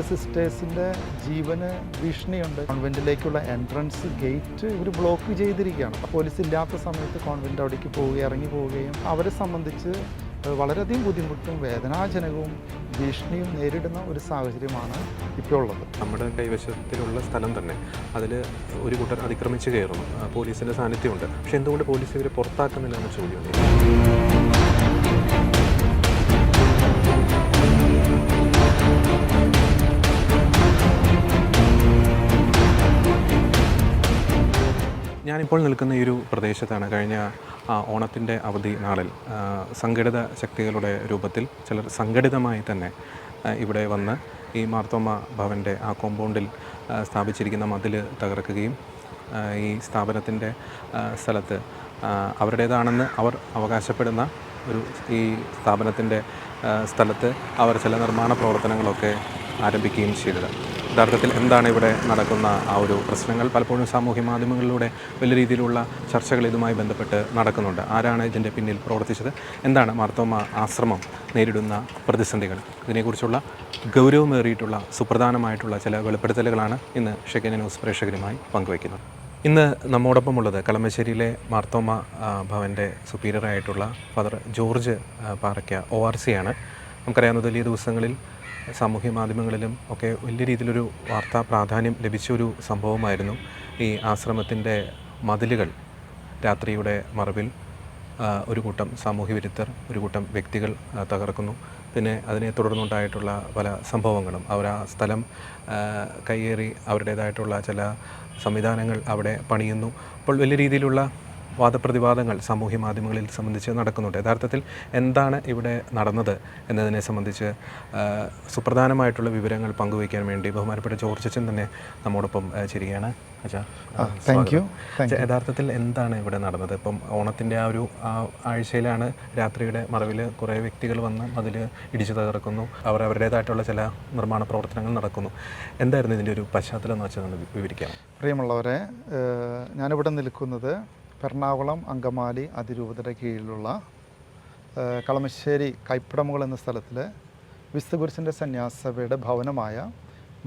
സിസ്റ്റേഴ്സിന്റെ ജീവന് ഭീഷണിയുണ്ട്. കോൺവെന്റിലേക്കുള്ള എൻട്രൻസ് ഗേറ്റ് ഇവർ ബ്ലോക്ക് ചെയ്തിരിക്കുകയാണ്. പോലീസ് ഇല്ലാത്ത സമയത്ത് കോൺവെന്റ് അവിടേക്ക് പോവുകയും ഇറങ്ങി പോവുകയും അവരെ സംബന്ധിച്ച് വളരെയധികം ബുദ്ധിമുട്ടും വേദനാജനകവും ഭീഷണിയും നേരിടുന്ന ഒരു സാഹചര്യമാണ് ഇപ്പോൾ ഉള്ളത്. നമ്മുടെ കൈവശത്തിലുള്ള സ്ഥലം തന്നെ. അതിൽ ഒരു കൂട്ടർ അതിക്രമിച്ച് കയറുന്നു. പോലീസിന്റെ സാന്നിധ്യമുണ്ട്. പക്ഷെ എന്തുകൊണ്ട് പോലീസ് ഇവരെ പുറത്താക്കുന്നില്ല എന്ന ചോദ്യമുണ്ട് ഞാനിപ്പോൾ നിൽക്കുന്ന ഈ ഒരു പ്രദേശത്താണ് കഴിഞ്ഞ ഓണത്തിന്റെ അവധി നാളിൽ സംഘടിത ശക്തികളുടെ രൂപത്തിൽ ചിലർ സംഘടിതമായി തന്നെ ഇവിടെ വന്ന് ഈ മാർത്തോമ ഭവന്റെ ആ കോമ്പൗണ്ടിൽ സ്ഥാപിച്ചിരിക്കുന്ന മതിൽ തകർക്കുകയും ഈ സ്ഥാപനത്തിന്റെ സ്ഥലത്ത് അവരുടേതാണെന്ന് അവർ അവകാശപ്പെടുന്ന ഒരു ഈ സ്ഥാപനത്തിന്റെ സ്ഥലത്ത് അവർ ചില നിർമ്മാണ പ്രവർത്തനങ്ങളൊക്കെ ആരംഭിക്കുകയും ചെയ്തത്. യഥാർത്ഥത്തിൽ എന്താണ് ഇവിടെ നടക്കുന്ന ആ ഒരു പ്രശ്നങ്ങൾ? പലപ്പോഴും സാമൂഹ്യ മാധ്യമങ്ങളിലൂടെ വലിയ രീതിയിലുള്ള ചർച്ചകൾ ഇതുമായി ബന്ധപ്പെട്ട് നടക്കുന്നുണ്ട്. ആരാണ് ഇതിന്റെ പിന്നിൽ പ്രവർത്തിച്ചത്? എന്താണ് മാർത്തോമ ആശ്രമം നേരിടുന്ന പ്രതിസന്ധികൾ? ഇതിനെക്കുറിച്ചുള്ള ഗൗരവമേറിയിട്ടുള്ള സുപ്രധാനമായിട്ടുള്ള ചില വെളിപ്പെടുത്തലുകളാണ് ഇന്ന് ഷെക്കന ന്യൂസ് പ്രേക്ഷകരുമായി പങ്കുവയ്ക്കുന്നത്. ഇന്ന് നമ്മോടൊപ്പമുള്ളത് കളമശ്ശേരിയിലെ മാർത്തോമ ഭവന്റെ സുപ്പീരിയറായിട്ടുള്ള father George Parakka O R C ആണ്. നമുക്കറിയാവുന്ന വലിയ ദിവസങ്ങളിൽ സാമൂഹ്യ മാധ്യമങ്ങളിലും ഒക്കെ വലിയ രീതിയിലൊരു വാർത്താ പ്രാധാന്യം ലഭിച്ച ഒരു സംഭവമായിരുന്നു ഈ ആശ്രമത്തിന്റെ മതിലുകൾ. രാത്രിയുടെ മറവിൽ ഒരു കൂട്ടം സാമൂഹ്യ വിരുദ്ധർ ഒരു കൂട്ടം വ്യക്തികൾ തകർക്കുന്നു. പിന്നെ അതിനെ തുടർന്നുണ്ടായിട്ടുള്ള പല സംഭവങ്ങളും. അവർ ആ സ്ഥലം കയ്യേറി അവരുടേതായിട്ടുള്ള ചില സംവിധാനങ്ങൾ അവിടെ പണിയുന്നു. അപ്പോൾ വലിയ രീതിയിലുള്ള വാദപ്രതിവാദങ്ങൾ സാമൂഹ്യ മാധ്യമങ്ങളിൽ സംബന്ധിച്ച് നടക്കുന്നുണ്ട്. യഥാർത്ഥത്തിൽ എന്താണ് ഇവിടെ നടന്നത് എന്നതിനെ സംബന്ധിച്ച് സുപ്രധാനമായിട്ടുള്ള വിവരങ്ങൾ പങ്കുവയ്ക്കാൻ വേണ്ടി ബഹുമാനപ്പെട്ട ജോർജ് അച്ഛൻ തന്നെ നമ്മോടൊപ്പം ചിരിയാണ്. അച്ഛാ താങ്ക് യു യഥാർത്ഥത്തിൽ എന്താണ് ഇവിടെ നടന്നത്? ഇപ്പം ഓണത്തിന്റെ ആ ഒരു ആഴ്ചയിലാണ് രാത്രിയുടെ മറവിൽ കുറേ വ്യക്തികൾ വന്ന് അതിൽ ഇടിച്ചു തകർക്കുന്നു. അവർ അവരുടേതായിട്ടുള്ള ചില നിർമ്മാണ പ്രവർത്തനങ്ങൾ നടക്കുന്നു. എന്തായിരുന്നു ഇതിന്റെ ഒരു പശ്ചാത്തലം എന്ന് വെച്ചാൽ വിവരിക്കാം. പ്രിയമുള്ളവരെ ഞാനിവിടെ നിൽക്കുന്നത് എറണാകുളം അങ്കമാലി അതിരൂപതയുടെ കീഴിലുള്ള കളമശ്ശേരി കൈപ്പടമുകൾ എന്ന സ്ഥലത്തിൽ വിസ്തുകുരിശിന്റെ സന്യാസഭയുടെ ഭവനമായ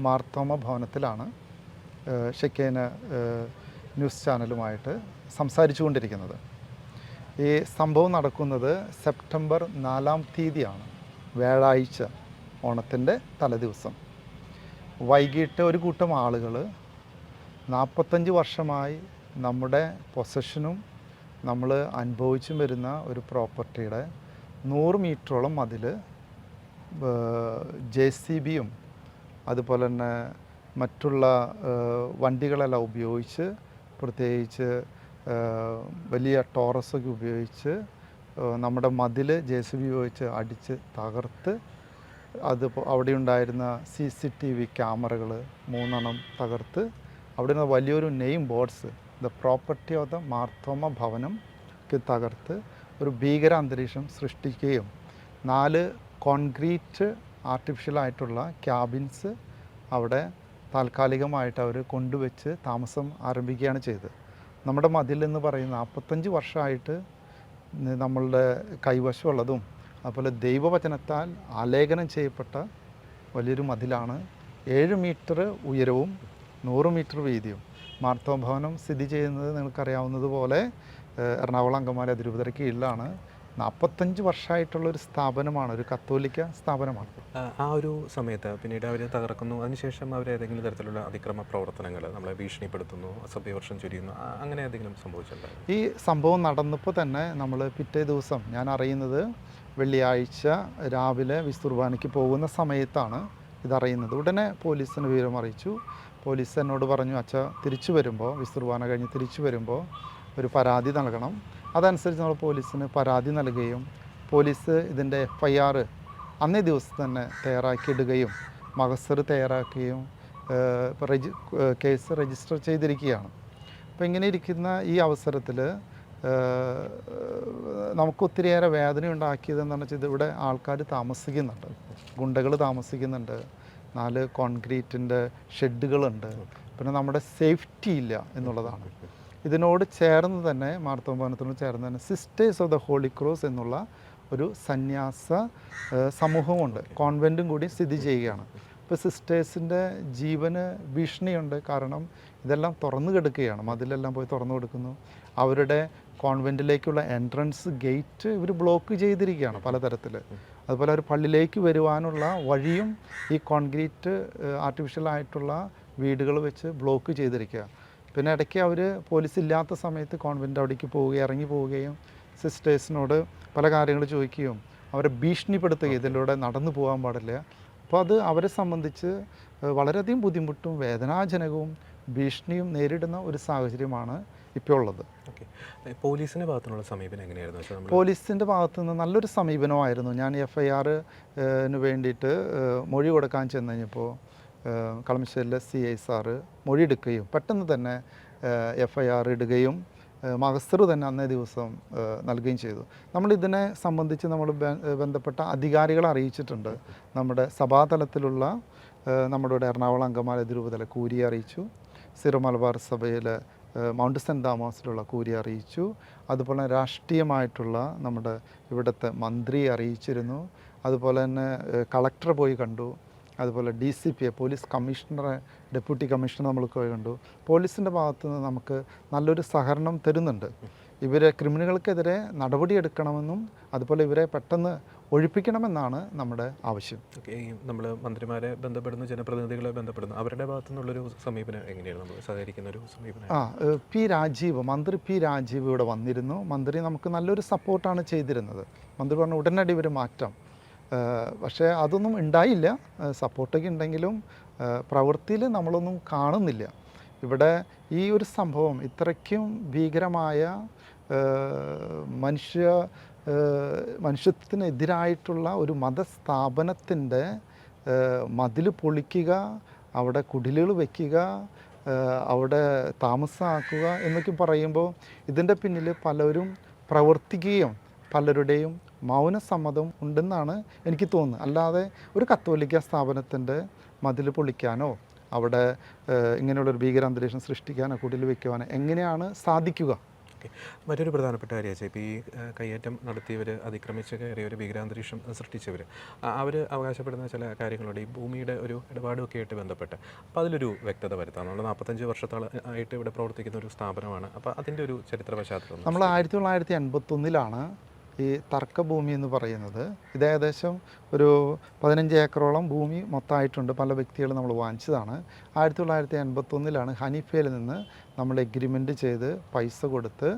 മാർത്തോമ ഭവനത്തിലാണ് ഷെക്കേന് ന്യൂസ് ചാനലുമായിട്ട് സംസാരിച്ചു കൊണ്ടിരിക്കുന്നത് ഈ സംഭവം നടക്കുന്നത് സെപ്റ്റംബർ നാലാം തീയതിയാണ് വ്യാഴാഴ്ച ഓണത്തിന്റെ തലേദിവസം. വൈകിട്ട് ഒരു കൂട്ടം ആളുകൾ നാൽപ്പത്തഞ്ച് വർഷമായി നമ്മുടെ പൊസഷനും നമ്മൾ അനുഭവിച്ചും വരുന്ന ഒരു പ്രോപ്പർട്ടിയുടെ നൂറ് മീറ്ററോളം അതിൽ ജെ സി ബിയും അതുപോലെ തന്നെ മറ്റുള്ള വണ്ടികളെല്ലാം ഉപയോഗിച്ച് പ്രത്യേകിച്ച് വലിയ ടോറസൊക്കെ ഉപയോഗിച്ച് നമ്മുടെ മതിൽ ജെ സി ബി ഉപയോഗിച്ച് അടിച്ച് തകർത്ത് അത് അവിടെ ഉണ്ടായിരുന്ന സി സി ടി വി ക്യാമറകൾ മൂന്നെണ്ണം തകർത്ത് അവിടെ നിന്ന് വലിയൊരു name boards the property of the Marthoma ഭവനം തകർത്ത് ഒരു ഭീകര അന്തരീക്ഷം സൃഷ്ടിക്കുകയും നാല് കോൺക്രീറ്റ് ആർട്ടിഫിഷ്യലായിട്ടുള്ള ക്യാബിൻസ് അവിടെ താൽക്കാലികമായിട്ട് അവർ കൊണ്ടുവച്ച് താമസം ആരംഭിക്കുകയാണ് ചെയ്തത്. നമ്മുടെ മതിൽ എന്ന് പറയുന്ന നാൽപ്പത്തഞ്ച് വർഷമായിട്ട് നമ്മളുടെ കൈവശമുള്ളതും അതുപോലെ ദൈവവചനത്താൽ ആലേഖനം ചെയ്യപ്പെട്ട വലിയൊരു മതിലാണ് ഏഴ് മീറ്റർ ഉയരവും നൂറ് മീറ്റർ വീതിയും. മാർത്തോമ ഭവനം സ്ഥിതി ചെയ്യുന്നത് നിങ്ങൾക്കറിയാവുന്നതുപോലെ എറണാകുളം അങ്കമാലി അതിരൂപതയുടെ കീഴിലാണ്. നാൽപ്പത്തഞ്ച് വർഷമായിട്ടുള്ള ഒരു സ്ഥാപനമാണ് ഒരു കത്തോലിക്ക സ്ഥാപനമാണ്. ആ, ഒരു സമയത്ത് പിന്നീട് അവർ തകർക്കുന്നു. അതിനുശേഷം അവർ ഏതെങ്കിലും തരത്തിലുള്ള അതിക്രമ പ്രവർത്തനങ്ങൾ നമ്മളെ ഭീഷണിപ്പെടുത്തുന്നു അസഭ്യവർഷം ചൊരിയുന്നു അങ്ങനെ ഏതെങ്കിലും സംഭവിച്ചിട്ടുണ്ട് ഈ സംഭവം നടന്നപ്പോൾ തന്നെ നമ്മൾ പിറ്റേ ദിവസം ഞാൻ അറിയുന്നത് വെള്ളിയാഴ്ച രാവിലെ വിസ്തുർബാനയ്ക്ക് പോകുന്ന സമയത്താണ് ഇതറിയുന്നത്. ഉടനെ പോലീസിന് വിവരം അറിയിച്ചു. പോലീസ് എന്നോട് പറഞ്ഞു അച്ഛ തിരിച്ചു വരുമ്പോൾ വിസ്തുർബാന കഴിഞ്ഞ് തിരിച്ചു വരുമ്പോൾ ഒരു പരാതി നൽകണം. അതനുസരിച്ച് നമ്മൾ പോലീസിന് പരാതി നൽകുകയും പോലീസ് ഇതിന്റെ എഫ് ഐ ആർ അന്നേ ദിവസം തന്നെ തയ്യാറാക്കിയിടുകയും മഹസർ തയ്യാറാക്കുകയും കേസ് രജിസ്റ്റർ ചെയ്തിരിക്കുകയാണ്. അപ്പോൾ ഇങ്ങനെ ഇരിക്കുന്ന ഈ അവസരത്തിൽ നമുക്ക് ഒത്തിരിയേറെ വേദന ഉണ്ടാക്കിയതെന്ന് വെച്ചാൽ ഇവിടെ ആൾക്കാർ താമസിക്കുന്നുണ്ട്. ഗുണ്ടകൾ താമസിക്കുന്നുണ്ട്. നാല് കോൺക്രീറ്റിന്റെ ഷെഡുകളുണ്ട്. പിന്നെ നമ്മുടെ സേഫ്റ്റി ഇല്ല എന്നുള്ളതാണ്. ഇതിനോട് ചേർന്ന് തന്നെ മാർത്തോഭവനത്തിനോട് ചേർന്ന് തന്നെ sisters of the Holy Cross എന്നുള്ള ഒരു സന്യാസ സമൂഹമുണ്ട് കോൺവെന്റും കൂടി സ്ഥിതി ചെയ്യുകയാണ്. ഇപ്പോൾ സിസ്റ്റേഴ്സിന്റെ ജീവന് ഭീഷണിയുണ്ട്. കാരണം ഇതെല്ലാം തുറന്നു കിടക്കുകയാണ്. മതിലെല്ലാം പോയി തുറന്നു കൊടുക്കുന്നു. അവരുടെ കോൺവെന്റിലേക്കുള്ള എൻട്രൻസ് ഗേറ്റ് ഇവർ ബ്ലോക്ക് ചെയ്തിരിക്കുകയാണ് പലതരത്തിൽ അതുപോലെ ഒരു പള്ളിയിലേക്ക് വരുവാനുള്ള വഴിയും ഈ കോൺക്രീറ്റ് ആർട്ടിഫിഷ്യൽ ആയിട്ടുള്ള വീടുകൾ വെച്ച് ബ്ലോക്ക് ചെയ്തിരിക്കുക. പിന്നെ ഇടയ്ക്ക് അവർ പോലീസ് ഇല്ലാത്ത സമയത്ത് കോൺവെന്റ് അവിടേക്ക് പോവുകയും ഇറങ്ങി പോവുകയും സിസ്റ്റേഴ്സിനോട് പല കാര്യങ്ങൾ ചോദിക്കുകയും അവരെ ഭീഷണിപ്പെടുത്തുകയും ഇതിലൂടെ നടന്നു പോകാൻ പാടില്ല. അപ്പോൾ അത് അവരെ സംബന്ധിച്ച് വളരെയധികം ബുദ്ധിമുട്ടും വേദനാജനകവും ഭീഷണിയും നേരിടുന്ന ഒരു സാഹചര്യമാണ് ഇപ്പോൾ ഉള്ളത്. ഓക്കെ. പോലീസിന്റെ ഭാഗത്തുനിന്നുള്ള സമീപനം എങ്ങനെയായിരുന്നു? പോലീസിന്റെ ഭാഗത്തു നിന്ന് നല്ലൊരു സമീപനമായിരുന്നു. ഞാൻ എഫ് ഐ ആറിന് വേണ്ടിയിട്ട് മൊഴി കൊടുക്കാൻ ചെന്ന് കഴിഞ്ഞപ്പോൾ കളമശ്ശേരിയിലെ സി ഐ സാറ് മൊഴിയെടുക്കുകയും പെട്ടെന്ന് തന്നെ എഫ് ഐ ആർ ഇടുകയും മഹസ്റ്റർ തന്നെ അന്നേ ദിവസം നൽകുകയും ചെയ്തു. നമ്മൾ ഇതിനെ സംബന്ധിച്ച് നമ്മൾ ബന്ധപ്പെട്ട അധികാരികളെ അറിയിച്ചിട്ടുണ്ട്. നമ്മുടെ സഭാതലത്തിലുള്ള നമ്മുടെ ഇവിടെ എറണാകുളം അങ്കമാലി തിരുവതല കൂരിയെ അറിയിച്ചു. സിറോ മലബാർ സഭയിലെ മൗണ്ട് സെന്റ് താമസിലുള്ള കൂരി അറിയിച്ചു. അതുപോലെ രാഷ്ട്രീയമായിട്ടുള്ള നമ്മുടെ ഇവിടുത്തെ മന്ത്രി അറിയിച്ചിരുന്നു. അതുപോലെ തന്നെ കളക്ടർ പോയി കണ്ടു. അതുപോലെ ഡി സി പിയെ പോലീസ് കമ്മീഷണറെ ഡെപ്യൂട്ടി കമ്മീഷണർ നമ്മൾ പോയി കണ്ടു. പോലീസിന്റെ ഭാഗത്തു നിന്ന് നമുക്ക് നല്ലൊരു സഹകരണം തരുന്നുണ്ട്. ഇവരെ ക്രിമിനലുകൾക്കെതിരെ നടപടിയെടുക്കണമെന്നും അതുപോലെ ഇവരെ പെട്ടെന്ന് ഒഴിപ്പിക്കണമെന്നാണ് നമ്മുടെ ആവശ്യം. ഓക്കെ നമ്മൾ മന്ത്രിമാരെ ബന്ധപ്പെടുന്നു ജനപ്രതിനിധികളെ ബന്ധപ്പെടുന്നു അവരുടെ ഭാഗത്തു നിന്നുള്ളൊരു സമീപനം എങ്ങനെയാണ്? നമ്മൾ സഹകരിക്കുന്ന ഒരു സമീപനം. ആ പി രാജീവ് മന്ത്രി പി രാജീവ് ഇവിടെ വന്നിരുന്നു. മന്ത്രി നമുക്ക് നല്ലൊരു സപ്പോർട്ടാണ് ചെയ്തിരുന്നത്. മന്ത്രി പറഞ്ഞു ഉടനടി ഒരു മാറ്റം. പക്ഷേ അതൊന്നും ഉണ്ടായില്ല. സപ്പോർട്ടൊക്കെ ഉണ്ടെങ്കിലും പ്രവൃത്തിയിൽ നമ്മളൊന്നും കാണുന്നില്ല. ഇവിടെ ഈ ഒരു സംഭവം ഇത്രയ്ക്കും ഭീകരമായ മനുഷ്യ മനുഷ്യത്തിനെതിരായിട്ടുള്ള ഒരു മതസ്ഥാപനത്തിന്റെ മതിൽ പൊളിക്കുക അവിടെ കുടിലുകൾ വയ്ക്കുക അവിടെ താമസമാക്കുക എന്നൊക്കെ പറയുമ്പോൾ ഇതിന്റെ പിന്നിൽ പലരും പ്രവർത്തിക്കുകയും പലരുടെയും മൗനസമ്മതം ഉണ്ടെന്നാണ് എനിക്ക് തോന്നുന്നത്. അല്ലാതെ ഒരു കത്തോലിക്ക സ്ഥാപനത്തിന്റെ മതിൽ പൊളിക്കാനോ അവിടെ ഇങ്ങനെയുള്ളൊരു ഇങ്ങനെയുള്ളൊരു ഭീകരാന്തരീക്ഷം സൃഷ്ടിക്കാനോ കുടിൽ വയ്ക്കുവാനോ എങ്ങനെയാണ് സാധിക്കുക? മറ്റൊരു പ്രധാനപ്പെട്ട കാര്യം വെച്ചാൽ ഇപ്പോൾ ഈ കയ്യേറ്റം നടത്തിയവർ അതിക്രമിച്ച് കയറിയവർ ഭീകരാന്തരീക്ഷം സൃഷ്ടിച്ചവർ അവർ അവകാശപ്പെടുന്ന ചില കാര്യങ്ങളുണ്ട്. ഈ ഭൂമിയുടെ ഒരു ഇടപാടുമൊക്കെ ആയിട്ട് ബന്ധപ്പെട്ട്. അപ്പോൾ അതിലൊരു വ്യക്തത വരുത്താം. നമ്മൾ നാൽപ്പത്തഞ്ച് വർഷത്തോളം ആയിട്ട് ഇവിടെ പ്രവർത്തിക്കുന്ന ഒരു സ്ഥാപനമാണ്. അപ്പോൾ അതിന്റെ ഒരു ചരിത്ര പശ്ചാത്തലം നമ്മൾ ആയിരത്തി തൊള്ളായിരത്തി എൺപത്തൊന്നിലാണ് ഈ തർക്കഭൂമി എന്ന് പറയുന്നത്. ഇത് ഏകദേശം ഒരു പതിനഞ്ച് ഏക്കറോളം ഭൂമി മൊത്തമായിട്ടുണ്ട്. പല വ്യക്തികൾ നമ്മൾ വാങ്ങിച്ചതാണ്. ആയിരത്തി തൊള്ളായിരത്തി എൺപത്തൊന്നിലാണ് ഹനീഫയിൽ നിന്ന് നമ്മൾ എഗ്രിമെന്റ് ചെയ്ത് പൈസ കൊടുത്ത്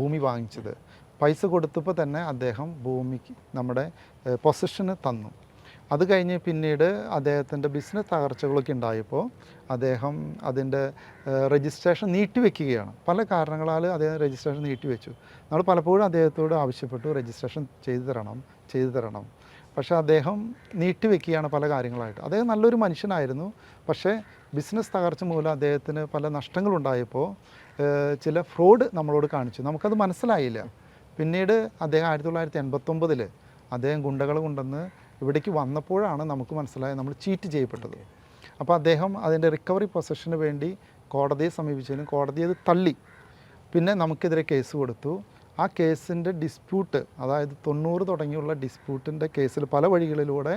ഭൂമി വാങ്ങിച്ചത്. പൈസ കൊടുത്തപ്പോൾ തന്നെ അദ്ദേഹം ഭൂമിക്ക് നമ്മുടെ പൊസിഷന് തന്നു. അത് കഴിഞ്ഞ് പിന്നീട് അദ്ദേഹത്തിന്റെ ബിസിനസ് തകർച്ചകളൊക്കെ ഉണ്ടായപ്പോൾ അദ്ദേഹം അതിന്റെ രജിസ്ട്രേഷൻ നീട്ടിവെക്കുകയാണ്. പല കാരണങ്ങളാൽ അദ്ദേഹം രജിസ്ട്രേഷൻ നീട്ടിവെച്ചു. നമ്മൾ പലപ്പോഴും അദ്ദേഹത്തോട് ആവശ്യപ്പെട്ടു രജിസ്ട്രേഷൻ ചെയ്തു തരണം ചെയ്തു തരണം. പക്ഷേ അദ്ദേഹം നീട്ടിവെക്കുകയാണ് പല കാര്യങ്ങളായിട്ട്. അദ്ദേഹം നല്ലൊരു മനുഷ്യനായിരുന്നു. പക്ഷേ ബിസിനസ് തകർച്ച മൂലം അദ്ദേഹത്തിന് പല നഷ്ടങ്ങളുണ്ടായപ്പോൾ ചില ഫ്രോഡ് നമ്മളോട് കാണിച്ചു. നമുക്കത് മനസ്സിലായില്ല. പിന്നീട് അദ്ദേഹം ആയിരത്തി തൊള്ളായിരത്തി എൺപത്തൊമ്പതിൽ അദ്ദേഹം ഗുണ്ടകൾ കൊണ്ടുവന്ന് ഇവിടേക്ക് വന്നപ്പോഴാണ് നമുക്ക് മനസ്സിലായത് നമ്മൾ ചീറ്റ് ചെയ്യപ്പെട്ടത്. അപ്പോൾ അദ്ദേഹം അതിന്റെ റിക്കവറി പൊസഷന് വേണ്ടി കോടതിയെ സമീപിച്ചതിനും കോടതി അത് തള്ളി. പിന്നെ നമുക്കെതിരെ കേസ് കൊടുത്തു. ആ കേസിന്റെ ഡിസ്പ്യൂട്ട് അതായത് തൊണ്ണൂറ് തുടങ്ങിയുള്ള ഡിസ്പ്യൂട്ടിന്റെ കേസിൽ പല വഴികളിലൂടെ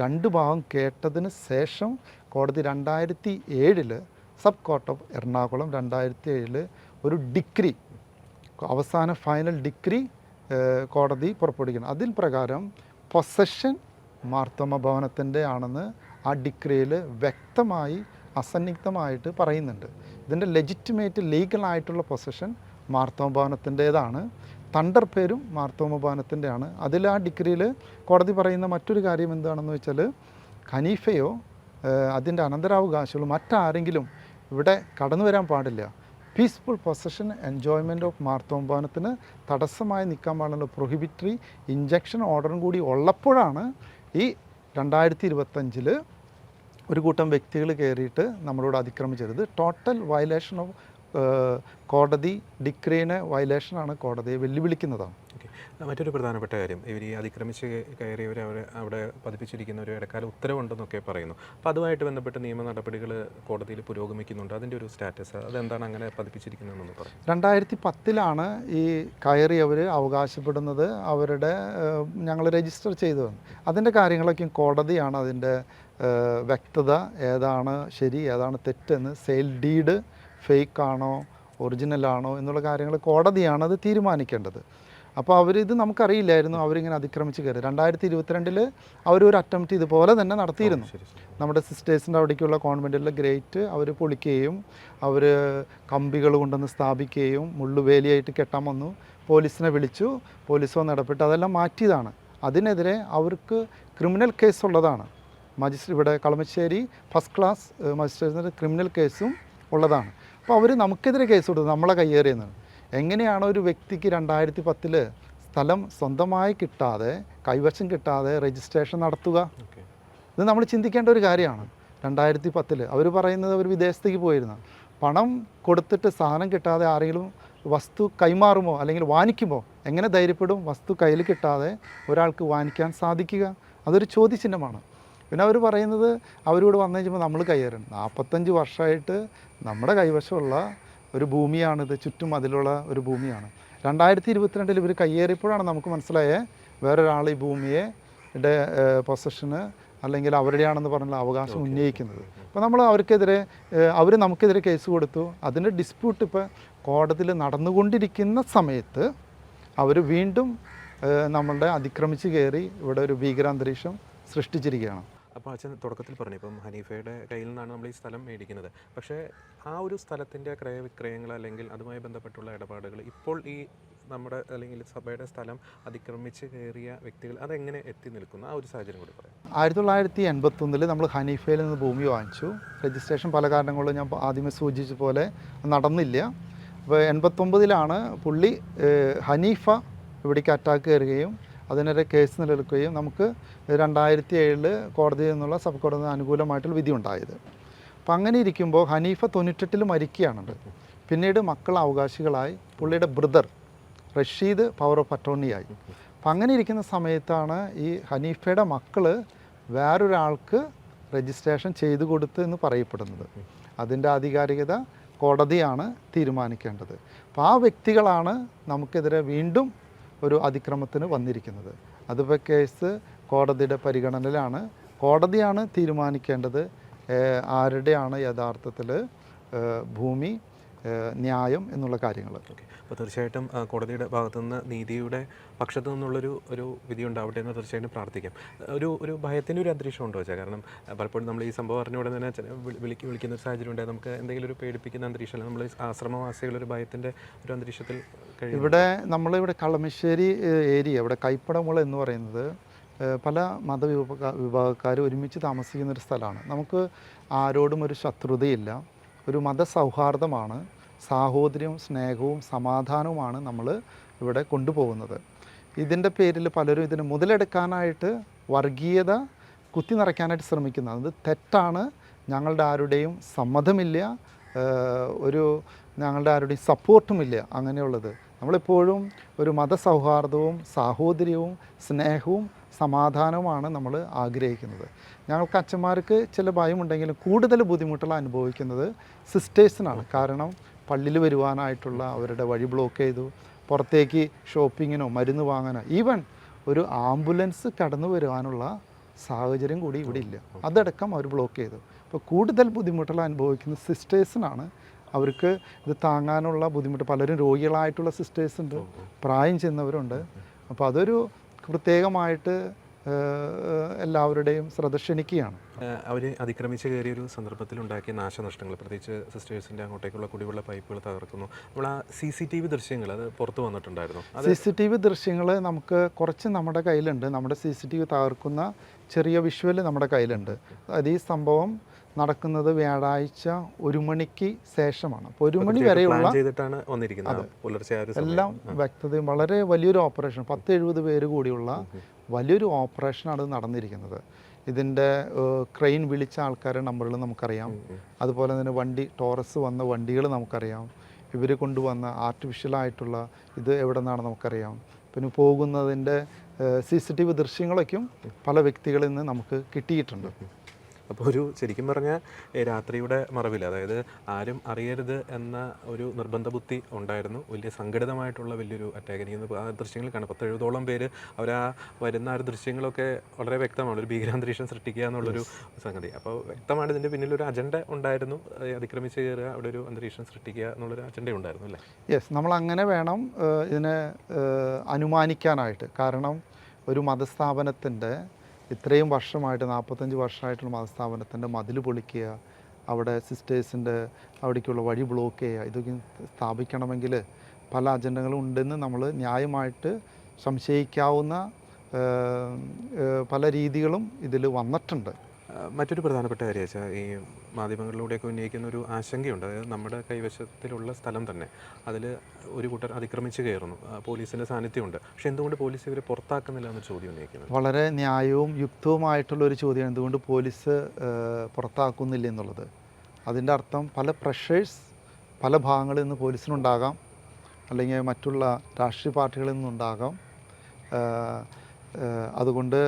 രണ്ട് ഭാഗം കേട്ടതിന് ശേഷം കോടതി രണ്ടായിരത്തി ഏഴിൽ സബ് കോർട്ട് ഓഫ് എറണാകുളം രണ്ടായിരത്തി ഏഴിൽ ഒരു ഡിഗ്രി അവസാന ഫൈനൽ ഡിഗ്രി കോടതി പുറപ്പെടുവിക്കണം അതിൽ പ്രകാരം പൊസഷൻ മാർത്തോമ ഭവനത്തിന്റെ ആണെന്ന് ആ ഡിക്രിയിൽ വ്യക്തമായി അസന്നിഗ്ധമായിട്ട് പറയുന്നുണ്ട്. ഇതിന്റെ ലെജിറ്റിമേറ്റ് ലീഗലായിട്ടുള്ള പൊസഷൻ മാർത്തോമ ഭവനത്തിന്റേതാണ്. തണ്ടർ പേരും മാർത്തോമ ഭവനത്തിന്റെ ആണ് അതിൽ ആ ഡിഗ്രിയിൽ കോടതി പറയുന്ന മറ്റൊരു കാര്യം എന്താണെന്ന് വെച്ചാൽ ഖനീഫയോ അതിന്റെ അനന്തരാവകാശികളോ മറ്റാരെങ്കിലും ഇവിടെ കടന്നു വരാൻ പാടില്ല. പീസ്ഫുൾ പൊസഷൻ എൻജോയ്മെന്റ് ഓഫ് മാർത്തോംബാനത്തിന് തടസ്സമായി നിൽക്കാൻ പാടുള്ള പ്രൊഹിബിറ്ററി ഇഞ്ചക്ഷൻ ഓർഡറും കൂടി ഉള്ളപ്പോഴാണ് ഈ രണ്ടായിരത്തി ഇരുപത്തഞ്ചിൽ ഒരു കൂട്ടം വ്യക്തികൾ കയറിയിട്ട് നമ്മളോട് അതിക്രമിച്ചത് ടോട്ടൽ വയലേഷൻ ഓഫ് കോടതി ഡിക്രീനെ വയലേഷനാണ് കോടതിയെ വെല്ലുവിളിക്കുന്നതാണ്. മറ്റൊരു പ്രധാനപ്പെട്ട കാര്യം ഇവർ ഈ അതിക്രമിച്ച് കയറിയവർ അവർ അവിടെ പതിപ്പിച്ചിരിക്കുന്ന ഒരു ഇടക്കാല ഉത്തരവുണ്ടെന്നൊക്കെ പറയുന്നു. അപ്പോൾ അതുമായിട്ട് ബന്ധപ്പെട്ട് നിയമ നടപടികൾ കോടതിയിൽ പുരോഗമിക്കുന്നുണ്ട്. അതിന്റെ ഒരു സ്റ്റാറ്റസ് അതെന്താണ് അങ്ങനെ പതിപ്പിച്ചിരിക്കുന്നതെന്ന് പറയും രണ്ടായിരത്തി പത്തിലാണ് ഈ കയറിയവർ അവകാശപ്പെടുന്നത്. അവരുടെ ഞങ്ങൾ രജിസ്റ്റർ ചെയ്തത് അതിന്റെ കാര്യങ്ങളൊക്കെ കോടതിയാണ് അതിന്റെ വ്യക്തത. ഏതാണ് ശരി ഏതാണ് തെറ്റെന്ന് സെയിൽ ഡീഡ് ഫേക്ക് ആണോ ഒറിജിനൽ ആണോ എന്നുള്ള കാര്യങ്ങൾ കോടതിയാണ് അത് തീരുമാനിക്കേണ്ടത്. അപ്പോൾ അവരിത് നമുക്കറിയില്ലായിരുന്നു അവരിങ്ങനെ അതിക്രമിച്ച് കയറി. രണ്ടായിരത്തി ഇരുപത്തിരണ്ടിൽ അവരൊരു അറ്റംപ്റ്റ് ഇതുപോലെ തന്നെ നടത്തിയിരുന്നു. നമ്മുടെ സിസ്റ്റേഴ്സിന്റെ അവിടേക്കുള്ള കോൺവെന്റിലെ ഗ്രേറ്റ് അവർ പൊളിക്കുകയും അവർ കമ്പികൾ കൊണ്ടുവന്ന് സ്ഥാപിക്കുകയും മുള്ളുവേലിയായിട്ട് കെട്ടാൻ വന്നു. പോലീസിനെ വിളിച്ചു. പോലീസ് വന്ന് ഇടപെട്ട് അതെല്ലാം മാറ്റിയതാണ്. അതിനെതിരെ അവർക്ക് ക്രിമിനൽ കേസുള്ളതാണ് മജിസ്ട്രേറ്റ് ഇവിടെ കളമശ്ശേരി ഫസ്റ്റ് ക്ലാസ് മജിസ്ട്രേറ്റിന്റെ ക്രിമിനൽ കേസും ഉള്ളതാണ്. അപ്പോൾ അവർ നമുക്കെതിരെ കേസ് കൊടുത്തു. നമ്മളെ കയ്യേറിയെന്നാണ് എങ്ങനെയാണ് ഒരു വ്യക്തിക്ക് രണ്ടായിരത്തി പത്തിൽ സ്ഥലം സ്വന്തമായി കിട്ടാതെ കൈവശം കിട്ടാതെ രജിസ്ട്രേഷൻ നടത്തുക? ഇത് നമ്മൾ ചിന്തിക്കേണ്ട ഒരു കാര്യമാണ്. രണ്ടായിരത്തി പത്തിൽ അവർ പറയുന്നത് അവർ വിദേശത്തേക്ക് പോയിരുന്നു. പണം കൊടുത്തിട്ട് സാധനം കിട്ടാതെ ആരെങ്കിലും വസ്തു കൈമാറുമോ അല്ലെങ്കിൽ വാങ്ങിക്കുമോ? എങ്ങനെ ധൈര്യപ്പെടും? വസ്തു കയ്യിൽ കിട്ടാതെ ഒരാൾക്ക് വാങ്ങിക്കാൻ സാധിക്കുക? അതൊരു ചോദ്യചിഹ്നമാണ്. പിന്നെ അവർ പറയുന്നത് അവരോട് വന്നു കഴിഞ്ഞപ്പോൾ നമ്മൾ കൈയേറണം നാൽപ്പത്തഞ്ച് വർഷമായിട്ട് നമ്മുടെ കൈവശമുള്ള ഒരു ഭൂമിയാണിത് ചുറ്റും അതിലുള്ള ഒരു ഭൂമിയാണ്. രണ്ടായിരത്തി ഇരുപത്തിരണ്ടിൽ ഇവർ കയ്യേറിയപ്പോഴാണ് നമുക്ക് മനസ്സിലായേ വേറൊരാൾ ഈ ഭൂമിയെ പൊസഷന് അല്ലെങ്കിൽ അവരുടെയാണെന്ന് പറഞ്ഞുള്ള അവകാശം ഉന്നയിക്കുന്നത്. അപ്പോൾ നമ്മൾ അവർക്കെതിരെ അവർ നമുക്കെതിരെ കേസ് കൊടുത്തു. അതിന്റെ ഡിസ്പ്യൂട്ട് ഇപ്പോൾ കോടതിയിൽ നടന്നുകൊണ്ടിരിക്കുന്ന സമയത്ത് അവർ വീണ്ടും നമ്മളുടെ അതിക്രമിച്ച് കയറി ഇവിടെ ഒരു ഭീകരാന്തരീക്ഷം സൃഷ്ടിച്ചിരിക്കുകയാണ്. അപ്പോൾ അച്ഛൻ തുടക്കത്തിൽ പറഞ്ഞു ഇപ്പം ഹനീഫയുടെ കയ്യിൽ നിന്നാണ് നമ്മൾ ഈ സ്ഥലം മേടിക്കുന്നത്. പക്ഷേ ആ ഒരു സ്ഥലത്തിന്റെ ക്രയവിക്രയങ്ങൾ അല്ലെങ്കിൽ അതുമായി ബന്ധപ്പെട്ടുള്ള ഇടപാടുകൾ ഇപ്പോൾ ഈ നമ്മുടെ അല്ലെങ്കിൽ സഭയുടെ സ്ഥലം അതിക്രമിച്ച് കയറിയ വ്യക്തികൾ അതെങ്ങനെ എത്തി നിൽക്കുന്ന? ആ ഒരു സാഹചര്യം കൂടി പറയാം. ആയിരത്തി തൊള്ളായിരത്തി എൺപത്തൊന്നിൽ നമ്മൾ ഹനീഫയിൽ നിന്ന് ഭൂമി വാങ്ങിച്ചു. രജിസ്ട്രേഷൻ പല കാരണങ്ങളും ഞാൻ ആദ്യമേ സൂചിച്ച പോലെ നടന്നില്ല. അപ്പോൾ എൺപത്തൊമ്പതിലാണ് പുള്ളി ഹനീഫ ഇവിടേക്ക് അറ്റാക്ക് കയറുകയും അതിനെതിരെ കേസ് നിലനിൽക്കുകയും നമുക്ക് രണ്ടായിരത്തി ഏഴിൽ കോടതിയിൽ നിന്നുള്ള സബ് കോടതി അനുകൂലമായിട്ടുള്ള വിധി ഉണ്ടായത്. അപ്പം അങ്ങനെ ഇരിക്കുമ്പോൾ ഹനീഫ തൊണ്ണൂറ്റെട്ടിൽ മരിക്കുകയാണുണ്ട് പിന്നീട് മക്കൾ അവകാശികളായി പുള്ളിയുടെ ബ്രദർ റഷീദ് പവർ ഓഫ് അറ്റോർണിയായി അപ്പം അങ്ങനെ ഇരിക്കുന്ന സമയത്താണ് ഈ ഹനീഫയുടെ മക്കൾ വേറൊരാൾക്ക് രജിസ്ട്രേഷൻ ചെയ്തു കൊടുത്ത് എന്ന് പറയപ്പെടുന്നത്. അതിന്റെ ആധികാരികത കോടതിയാണ് തീരുമാനിക്കേണ്ടത്. അപ്പോൾ ആ വ്യക്തികളാണ് നമുക്കെതിരെ വീണ്ടും ഒരു അതിക്രമത്തിന് വന്നിരിക്കുന്നത്. അതിപ്പോൾ കേസ് കോടതിയുടെ പരിഗണനയിലാണ്. കോടതിയാണ് തീരുമാനിക്കേണ്ടത് ആരുടെയാണ് യഥാർത്ഥത്തിൽ ഭൂമി ന്യായം എന്നുള്ള കാര്യങ്ങൾ. അപ്പോൾ തീർച്ചയായിട്ടും കോടതിയുടെ ഭാഗത്തു നിന്ന് നീതിയുടെ പക്ഷത്തു നിന്നുള്ളൊരു ഒരു വിധി ഉണ്ടാവട്ടെ എന്ന് തീർച്ചയായിട്ടും പ്രാർത്ഥിക്കാം. ഒരു ഒരു ഭയത്തിന്റെ ഒരു അന്തരീക്ഷം ഉണ്ടോ വെച്ചാൽ കാരണം പലപ്പോഴും നമ്മൾ ഈ സംഭവം അറിഞ്ഞ ഉടനെ തന്നെ വിളിക്ക് വിളിക്കുന്ന ഒരു സാഹചര്യം ഉണ്ടായി നമുക്ക് എന്തെങ്കിലും ഒരു പേടിപ്പിക്കുന്ന അന്തരീക്ഷം നമ്മൾ ആശ്രമവാസികളൊരു ഒരു ഭയത്തിന്റെ ഒരു അന്തരീക്ഷത്തിൽ ഇവിടെ നമ്മളിവിടെ കളമശ്ശേരി ഏരിയ ഇവിടെ കൈപ്പടമുള എന്ന് പറയുന്നത് പല മതവിഭാഗ വിഭാഗക്കാർ ഒരുമിച്ച് താമസിക്കുന്ന ഒരു സ്ഥലമാണ്. നമുക്ക് ആരോടും ഒരു ശത്രുതയില്ല. ഒരു മതസൗഹാർദ്ദമാണ്. സാഹോദര്യവും സ്നേഹവും സമാധാനവുമാണ് നമ്മൾ ഇവിടെ കൊണ്ടുപോകുന്നത്. ഇതിന്റെ പേരിൽ പലരും ഇതിന് മുതലെടുക്കാനായിട്ട് വർഗീയത കുത്തി നിറയ്ക്കാനായിട്ട് ശ്രമിക്കുന്നത് അത് തെറ്റാണ്. ഞങ്ങളുടെ ആരുടെയും സമ്മതമില്ല. ഒരു ഞങ്ങളുടെ ആരുടെയും സപ്പോർട്ടുമില്ല അങ്ങനെയുള്ളത്. നമ്മളെപ്പോഴും ഒരു മതസൗഹാർദ്ദവും സാഹോദര്യവും സ്നേഹവും സമാധാനവുമാണ് നമ്മൾ ആഗ്രഹിക്കുന്നത്. ഞങ്ങൾക്ക് അച്ഛന്മാർക്ക് ചില ഭയമുണ്ടെങ്കിലും കൂടുതൽ ബുദ്ധിമുട്ടുകൾ അനുഭവിക്കുന്നത് സിസ്റ്റേഴ്സിനാണ്. കാരണം പള്ളിയിൽ വരുവാനായിട്ടുള്ള അവരുടെ വഴി ബ്ലോക്ക് ചെയ്തു. പുറത്തേക്ക് ഷോപ്പിങ്ങിനോ മരുന്ന് വാങ്ങാനോ ഈവൻ ഒരു ആംബുലൻസ് കടന്നു വരുവാനുള്ള സാഹചര്യം കൂടി ഇവിടെ ഇല്ല. അതടക്കം അവർ ബ്ലോക്ക് ചെയ്തു. അപ്പോൾ കൂടുതൽ ബുദ്ധിമുട്ടുകൾ അനുഭവിക്കുന്ന സിസ്റ്റേഴ്സിനാണ് അവർക്ക് ഇത് താങ്ങാനുള്ള ബുദ്ധിമുട്ട് പലരും രോഗികളായിട്ടുള്ള സിസ്റ്റേഴ്സ് ഉണ്ട്. പ്രായം ചെന്നവരുണ്ട്. അപ്പോൾ അതൊരു പ്രത്യേകമായിട്ട് എല്ലാവരുടെയും ശ്രദ്ധ ക്ഷണിക്കുകയാണ്. അവർ അതിക്രമിച്ച് കയറിയ ഒരു സന്ദർഭത്തിൽ ഉണ്ടാക്കിയ നാശനഷ്ടങ്ങൾ പ്രത്യേകിച്ച് സിസ്റ്റേഴ്സിന്റെ അങ്ങോട്ടേക്കുള്ള കുടിവെള്ള പൈപ്പുകൾ തകർക്കുന്നു. നമ്മൾ ആ സി സി ടി വി ദൃശ്യങ്ങൾ അത് പുറത്തു വന്നിട്ടുണ്ടായിരുന്നു. സി സി ടി വി ദൃശ്യങ്ങൾ നമുക്ക് കുറച്ച് നമ്മുടെ കയ്യിലുണ്ട്. നമ്മുടെ സി സി ടി വി തകർക്കുന്ന ചെറിയ വിഷ്വൽ നമ്മുടെ കയ്യിലുണ്ട്. അത് ഈ സംഭവം നടക്കുന്നത് വ്യാഴാഴ്ച ഒരു മണിക്ക് ശേഷമാണ്. അപ്പോൾ ഒരു മണി വരെയുള്ള ചെയ്തിട്ടാണ് വന്നിരിക്കുന്നത് എല്ലാം വ്യക്തതയും വളരെ വലിയൊരു ഓപ്പറേഷൻ. പത്ത് എഴുപത് പേര് കൂടിയുള്ള വലിയൊരു ഓപ്പറേഷനാണ് നടന്നിരിക്കുന്നത്. ഇതിന്റെ ക്രെയിൻ വിളിച്ച ആൾക്കാരെ നമ്പറുകൾ നമുക്കറിയാം. അതുപോലെ തന്നെ വണ്ടി ടോറസ് വന്ന വണ്ടികൾ നമുക്കറിയാം. ഇവർ കൊണ്ടുവന്ന ആർട്ടിഫിഷ്യലായിട്ടുള്ള ഇത് എവിടെ നിന്നാണ് നമുക്കറിയാം. പിന്നെ പോകുന്നതിന്റെ സി സി ടി വി ദൃശ്യങ്ങളൊക്കെയും പല വ്യക്തികളിൽ നിന്ന് നമുക്ക് കിട്ടിയിട്ടുണ്ട്. അപ്പോൾ ഒരു ശരിക്കും പറഞ്ഞാൽ രാത്രിയുടെ മറവിൽ അതായത് ആരും അറിയരുത് എന്ന ഒരു നിർബന്ധ ബുദ്ധി ഉണ്ടായിരുന്നു. വലിയ സംഘടിതമായിട്ടുള്ള വലിയൊരു അറ്റാക്ക് എനിക്ക് ആ ദൃശ്യങ്ങൾ കാണാം. പത്ത് എഴുപതോളം പേര് അവർ ആ വരുന്ന ആ ഒരു ദൃശ്യങ്ങളൊക്കെ വളരെ വ്യക്തമാണ്. ഒരു ഭീകരാന്തരീക്ഷം സൃഷ്ടിക്കുക എന്നുള്ളൊരു സംഗതി. അപ്പോൾ വ്യക്തമാണ് ഇതിന്റെ പിന്നിൽ ഒരു അജണ്ട ഉണ്ടായിരുന്നു അതിക്രമിച്ച് കയറുക അവിടെ ഒരു അന്തരീക്ഷം സൃഷ്ടിക്കുക എന്നുള്ളൊരു അജണ്ട ഉണ്ടായിരുന്നു അല്ലേ? യെസ് നമ്മൾ അങ്ങനെ വേണം ഇതിനെ അനുമാനിക്കാനായിട്ട്. കാരണം ഒരു മതസ്ഥാപനത്തിന്റെ ഇത്രയും വർഷമായിട്ട് നാൽപ്പത്തഞ്ച് വർഷമായിട്ടുള്ള മതസ്ഥാപനത്തിന്റെ മതിൽ പൊളിക്കുക അവിടെ സിസ്റ്റേഴ്സിന്റെ അവിടേക്കുള്ള വഴി ബ്ലോക്ക് ചെയ്യുക ഇതൊക്കെ സ്ഥാപിക്കണമെങ്കിൽ പല അജണ്ടകളും ഉണ്ടെന്ന് നമ്മൾ ന്യായമായിട്ട് സംശയിക്കാവുന്ന പല രീതികളും ഇതിൽ വന്നിട്ടുണ്ട്. മറ്റൊരു പ്രധാനപ്പെട്ട കാര്യം വെച്ചാൽ ഈ മാധ്യമങ്ങളിലൂടെയൊക്കെ ഉന്നയിക്കുന്ന ഒരു ആശങ്കയുണ്ട്. അതായത് നമ്മുടെ കൈവശത്തിലുള്ള സ്ഥലം തന്നെ അതിൽ ഒരു കൂട്ടർ അതിക്രമിച്ച് കയറുന്നു. പോലീസിന്റെ സാന്നിധ്യമുണ്ട്. പക്ഷേ എന്തുകൊണ്ട് പോലീസ് ഇവരെ പുറത്താക്കുന്നില്ല എന്നൊരു ചോദ്യം ഉന്നയിക്കുന്നത് വളരെ ന്യായവും യുക്തവുമായിട്ടുള്ള ഒരു ചോദ്യമാണ് എന്തുകൊണ്ട് പോലീസ് പുറത്താക്കുന്നില്ല എന്നുള്ളത്. അതിന്റെ അർത്ഥം പല പ്രഷേഴ്സ് പല ഭാഗങ്ങളിൽ നിന്ന് പോലീസിനുണ്ടാകാം. അല്ലെങ്കിൽ മറ്റുള്ള രാഷ്ട്രീയ പാർട്ടികളിൽ നിന്നുണ്ടാകാം. അതുകൊണ്ട്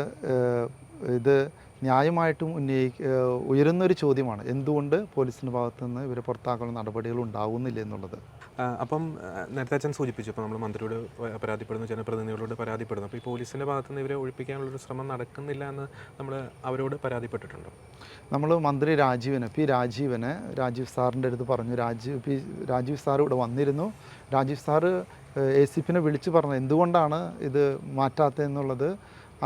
ഇത് ന്യായമായിട്ടും ഉന്നയി ഉയരുന്നൊരു ചോദ്യമാണ്. എന്തുകൊണ്ട് പോലീസിന്റെ ഭാഗത്തു നിന്ന് ഇവരെ പുറത്താക്കാനുള്ള നടപടികൾ ഉണ്ടാകുന്നില്ല എന്നുള്ളത്? അപ്പം നേരത്തെ അച്ഛൻ സൂചിപ്പിച്ചു. അപ്പോൾ നമ്മൾ മന്ത്രിയോട് പരാതിപ്പെടുന്നു ജനപ്രതിനിധികളോട് പരാതിപ്പെടുന്നു. അപ്പോൾ ഈ പോലീസിന്റെ ഭാഗത്തു നിന്ന് ഇവരെ ഒഴിപ്പിക്കാനുള്ളൊരു ശ്രമം നടക്കുന്നില്ല എന്ന് നമ്മൾ അവരോട് പരാതിപ്പെട്ടിട്ടുണ്ടോ? നമ്മൾ മന്ത്രി രാജീവന് പി രാജീവന് രാജീവ് സാറിന്റെ അടുത്ത് പറഞ്ഞു. രാജീവ് പി രാജീവ് സാർ ഇവിടെ വന്നിരുന്നു. രാജീവ് സാറ് എ സി പിന്നെ വിളിച്ച് പറഞ്ഞു. എന്തുകൊണ്ടാണ് ഇത് മാറ്റാത്തതെന്നുള്ളത്